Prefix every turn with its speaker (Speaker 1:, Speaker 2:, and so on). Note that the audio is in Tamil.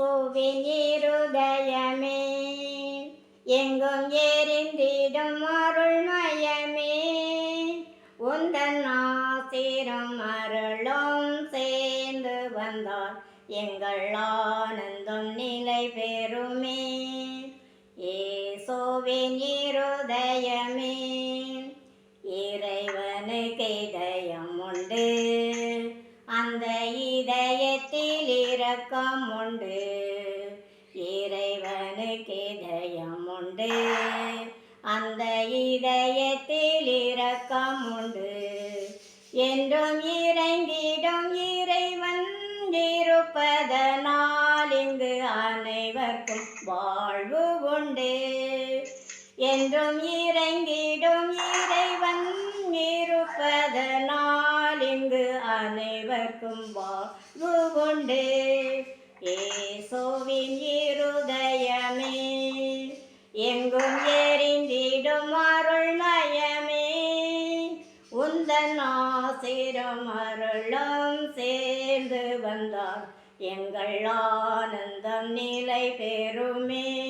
Speaker 1: இயேசுவின் இருதயமே எங்கும் எரிந்திடும் அருள்மயமே உந்தன் ஆசிரம் அருளும் சேர்ந்து வந்தால் எங்கள் ஆனந்தம் நிலை பெறுமே ஏசோவின் இருதயமே இறைவனுக்கு இதயம் உண்டு. அந்த இதயத்தில் இரக்கம் உண்டு இறைவனுக்கு இதயம் உண்டு அந்த இதயத்தில் இரக்கம் உண்டு என்றும் இறங்கிடும் இறைவன் இருப்பதனால் இங்கு அனைவருக்கும் வாழ்வு உண்டு. என்றும் இறங்கிடும் இறை பறக்கும் வாழ்வு உண்டு ஏசோவின் இருதயமே. எங்கும் எரிந்திடும் அருள்மயமே. உந்தன் ஆசிரம் அருளும் சேர்ந்து வந்தார். எங்கள் ஆனந்தம் நிலை பெறுமே.